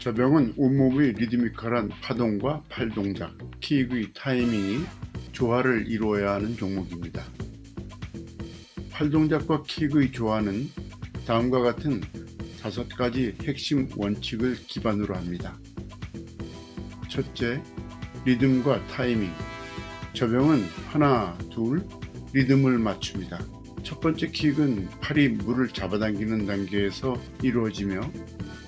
저병은 온몸의 리드미컬한 파동과 팔 동작, 킥의 타이밍이 조화를 이루어야 하는 종목입니다. 팔 동작과 킥의 조화는 다음과 같은 다섯 가지 핵심 원칙을 기반으로 합니다. 첫째, 리듬과 타이밍. 저병은 하나, 둘, 리듬을 맞춥니다. 첫 번째 킥은 팔이 물을 잡아당기는 단계에서 이루어지며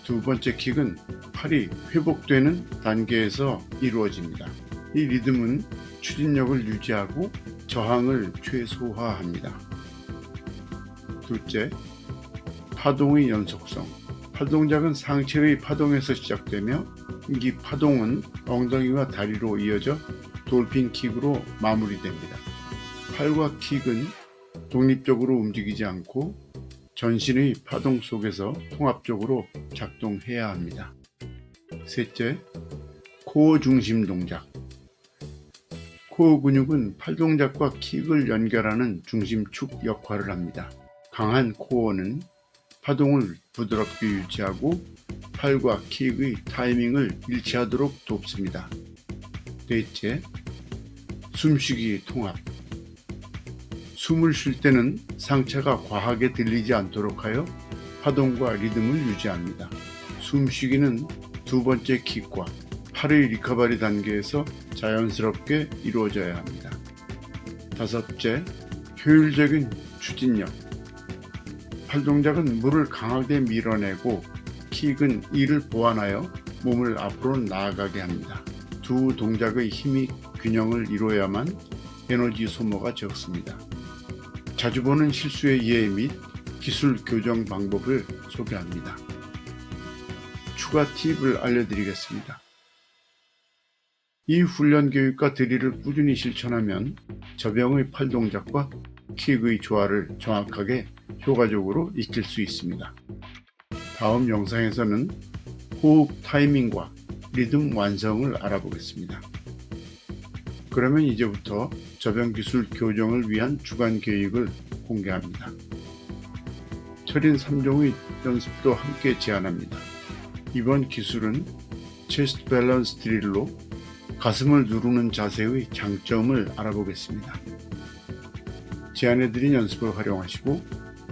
두 번째 킥은 팔이 회복되는 단계에서 이루어집니다. 이 리듬은 추진력을 유지하고 저항을 최소화합니다. 둘째, 파동의 연속성. 팔동작은 상체의 파동에서 시작되며 이 파동은 엉덩이와 다리로 이어져 돌핀 킥으로 마무리됩니다. 팔과 킥은 독립적으로 움직이지 않고 전신의 파동 속에서 통합적으로 작동해야 합니다. 셋째, 코어 중심 동작. 코어 근육은 팔 동작과 킥을 연결하는 중심축 역할을 합니다. 강한 코어는 파동을 부드럽게 유지하고 팔과 킥의 타이밍을 일치하도록 돕습니다. 넷째, 숨쉬기 통합. 숨을 쉴 때는 상체가 과하게 들리지 않도록 하여 파동과 리듬을 유지합니다. 숨쉬기는 두 번째 킥과 팔의 리커버리 단계에서 자연스럽게 이루어져야 합니다. 다섯째, 효율적인 추진력. 팔 동작은 물을 강하게 밀어내고 킥은 이를 보완하여 몸을 앞으로 나아가게 합니다. 두 동작의 힘이 균형을 이루어야만 에너지 소모가 적습니다. 자주 보는 실수의 이해 및 기술 교정 방법을 소개합니다. 추가 팁을 알려드리겠습니다. 이 훈련 교육과 드릴을 꾸준히 실천하면 저병의 팔 동작과 킥의 조화를 정확하게 효과적으로 익힐 수 있습니다. 다음 영상에서는 호흡 타이밍과 리듬 완성을 알아보겠습니다. 그러면 이제부터 저병 기술 교정을 위한 주간 계획을 공개합니다. 철인 3종의 연습도 함께 제안합니다. 이번 기술은 체스트 밸런스 드릴로 가슴을 누르는 자세의 장점을 알아보겠습니다. 제안해드린 연습을 활용하시고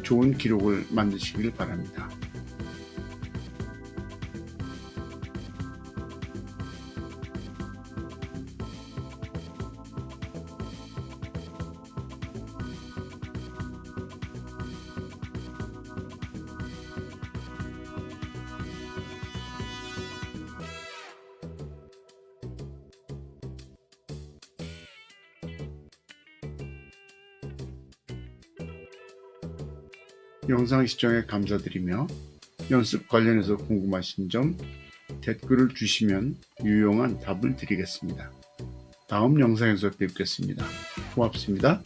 좋은 기록을 만드시길 바랍니다. 영상 시청에 감사드리며 연습 관련해서 궁금하신 점 댓글을 주시면 유용한 답을 드리겠습니다. 다음 영상에서 뵙겠습니다. 고맙습니다.